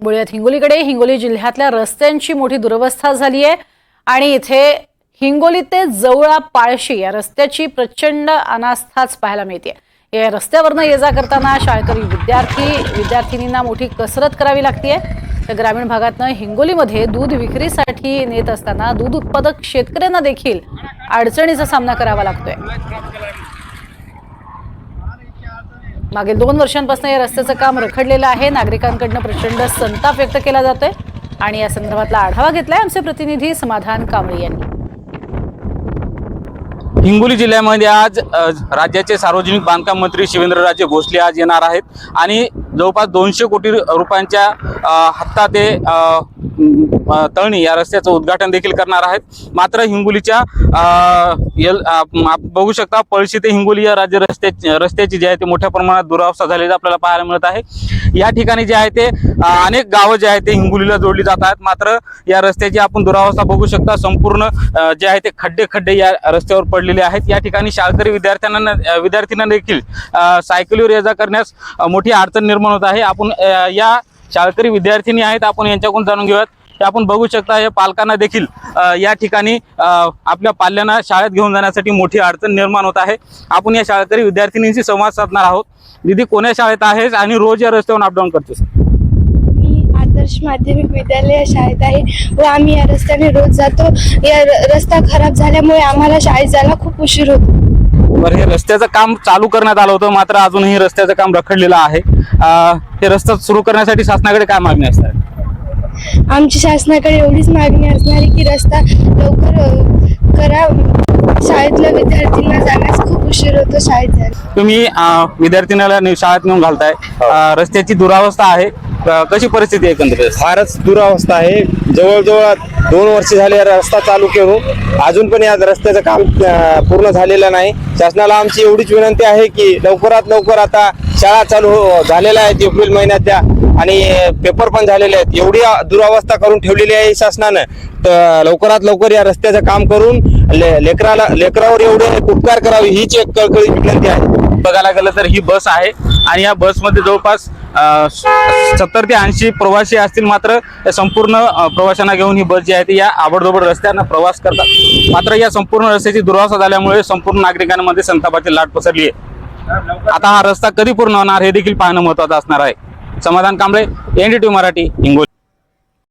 बोलूयात हिंगोलीकडे हिंगोली जिल्ह्यातल्या रस्त्यांची मोठी दुरवस्था झाली आहे आणि इथे हिंगोली ते जवळा पाळशी या रस्त्याची प्रचंड अनास्थाच पाहायला मिळते. या रस्त्यावरनं ये जा करताना शाळकरी विद्यार्थी विद्यार्थिनींना मोठी कसरत करावी लागते. तर ग्रामीण भागातनं हिंगोलीमध्ये दूध विक्रीसाठी नेत असताना दूध उत्पादक शेतकऱ्यांना देखील अडचणीचा सामना करावा लागतोय. मागील दोन वर्षांपासून या रस्त्याचं काम रखडलेलं आहे. नागरिकांकडनं प्रचंड संताप व्यक्त केला जातोय आणि या संदर्भातला आढावा घेतलाय आमचे प्रतिनिधी समाधान कांबळे यांनी. हिंगोली जिल्ह्यामध्ये आज राज्याचे सार्वजनिक बांधकाम मंत्री शिवेंद्रराजे भोसले आज येणार आहेत. आणि जवळपास दोनशे कोटी रुपयांच्या अ, हप्ता ते तळणी या रस्त्याचं उद्घाटन देखील करणार आहेत. मात्र हिंगोलीच्या आप बघू शकता पळशी ते हिंगोली या राज्य रस्त्या रस्त्याची जी आहे ते मोठ्या प्रमाणात दुरावस्था झालेली आपल्याला पाहायला मिळत आहे. या ठिकाणी जे आहे ते अनेक गावं जे आहे ते हिंगोलीला जोडली जात आहेत. मात्र या रस्त्याची आपण दुरावस्था बघू शकता. संपूर्ण जे आहे ते खड्डे खड्डे या रस्त्यावर पडलेले आहेत. या ठिकाणी शाळकरी विद्यार्थ्यांना विद्यार्थ्यांना देखील सायकलीवर ये जा करण्यास मोठी अडचण निर्माण होत आहे. आपण या शाळकरी विद्यार्थिनी आहेत आपण यांच्याकडून जाणून घेऊयात. ते आपण बघू शकता या पालकांना देखील या ठिकाणी आपल्या पाल्यांना शाळेत घेऊन जाण्यासाठी मोठी अडचण निर्माण होत आहे. आपण या शाळकरी विद्यार्थिनींशी संवाद साधणार आहोत. दिदी कोण्या शाळेत आहेस आणि रोज या रस्त्यावरून अपडाऊन करतेस? मी आदर्श माध्यमिक विद्यालय शाळेत आहे व आम्ही या रस्त्याने रोज जातो. या रस्ता खराब झाल्यामुळे आम्हाला शाळेत जायला खूप उशीर होतो. बरं हे रस्त्याचं काम चालू करण्यात आलं होतं मात्र अजूनही रस्त्याचं काम रखडलेलं आहे. हे रस्ता सुरू करण्यासाठी शासनाकडे काय मागणी असतात आमची शासनाकडे एवढीच मागणी असणार की रस्ता लवकर करा. शाळेतल्या विद्यार्थी खूप उशीर होतो शाळेत जायला तुम्ही अ, विद्यार्थिनीला नि- शाळेत नेऊन घालताय. अ, रस्त्याची दुरावस्था आहे. अ, कशी परिस्थिती आहे एकंदरीत? फारच दुरावस्था आहे. जवळजवळ दोन वर्ष झाले हा रस्ता चालू करून. अजून पण या रस्त्याचं काम अं, पूर्ण झालेलं नाही. शासनाला आमची एवढीच विनंती आहे की लवकरात लवकर आता शाळा चालू हो- झालेल्या आहेत एप्रिल महिन्यातल्या आणि पेपर पण झालेले आहेत. एवढी दुरावस्था करून ठेवलेली आहे शासनानं. तर लवकरात लवकर या रस्त्याचं काम करून ले- लेकराला लेकरावर एवढे उपकार करावे हीच एक कळकळी विनंती आहे. बघायला गेलं तर ही बस आहे. आणि या बसमध्ये जवळपास सत्तर ते ऐंशी प्रवासी असतील मात्र या संपूर्ण प्रवाशांना घेऊन ही बस जी आहे ती या आबडधोबड रस्त्यानं प्रवास करतात. मात्र या संपूर्ण रस्त्याची दुरावस्था झाल्यामुळे संपूर्ण नागरिकांमध्ये संतापाची लाट पसरली आहे. आता हा रस्ता कधी पूर्ण होणार हे देखील पाहणं महत्वाचं असणार आहे. समाधान कांबळे एनडीटी मराठी हिंगोली.